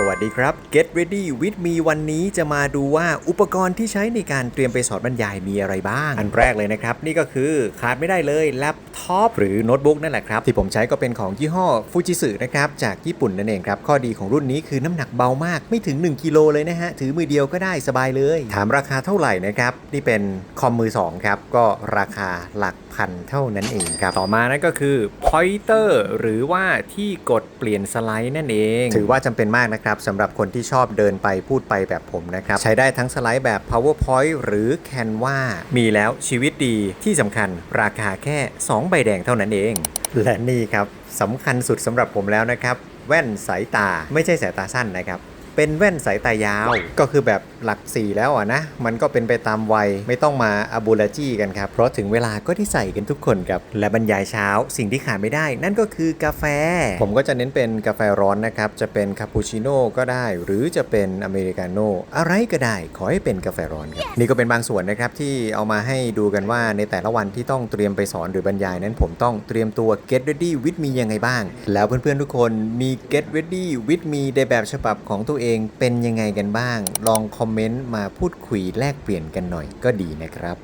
สวัสดีครับ Get Ready with me วันนี้จะมาดูว่าอุปกรณ์ที่ใช้ในการเตรียมไปสอนบรรยายมีอะไรบ้าง อันแรกเลยนะครับ นี่ก็คือขาดไม่ได้เลยแล็ปท็อปหรือโน้ตบุ๊กนั่นแหละครับ ที่ผมใช้ก็เป็นของยี่ห้อฟูจิสึนะครับ จากญี่ปุ่นนั่นเองครับ ข้อดีของรุ่นนี้คือน้ำหนักเบามากไม่ถึง 1 กิโลเลยนะฮะ ถือมือเดียวก็ได้สบายเลย ถามราคาเท่าไหร่นะครับนี่เป็นคอมมือสองครับก็ราคาหลักพันเท่านั้นเองครับต่อมานั่นก็คือ pointer หรือว่าที่กดเปลี่ยนสไลด์นั่นเอง ถือว่าจำเป็นมากนะครับสำหรับคนที่ชอบเดินไปพูดไปแบบผมนะครับ ใช้ได้ทั้งสไลด์แบบ powerpoint หรือ canva มีแล้วชีวิตดีที่สำคัญราคาแค่ 2 ใบแดงเท่านั้นเอง และนี่ครับสำคัญสุดสำหรับผมแล้วนะครับ แว่นสายตาไม่ใช่สายตาสั้นนะครับ เป็นแว่นสายตายาวก็คือแบบหลักสี่แล้วอะนะ มันก็เป็นไปตามวัยไม่ต้องมาอาบูลาจี้กันครับ เพราะถึงเวลาก็ที่ใส่กันทุกคนครับ และบรรยายเช้าสิ่งที่ขาดไม่ได้ นั่นก็คือกาแฟ ผมก็จะเน้นเป็นกาแฟร้อนนะครับ จะเป็นคาปูชิโน่ก็ได้ หรือจะเป็นอเมริกาโน่อะไรก็ได้ ขอให้เป็นกาแฟร้อนครับนี่ก็เป็นบางส่วนนะครับที่เอามาให้ดูกันว่าในแต่ละวันที่ต้องเตรียมไปสอนหรือบรรยายนั้นผมต้องเตรียมตัว get ready with me ยังไงบ้าง แล้วเพื่อนๆทุกคนมี get ready with me ในแบบฉบับของตัวเองเป็นยังไงกันบ้าง ลองคอมเมนต์มาพูดคุยแลกเปลี่ยนกันหน่อยก็ดีนะครับ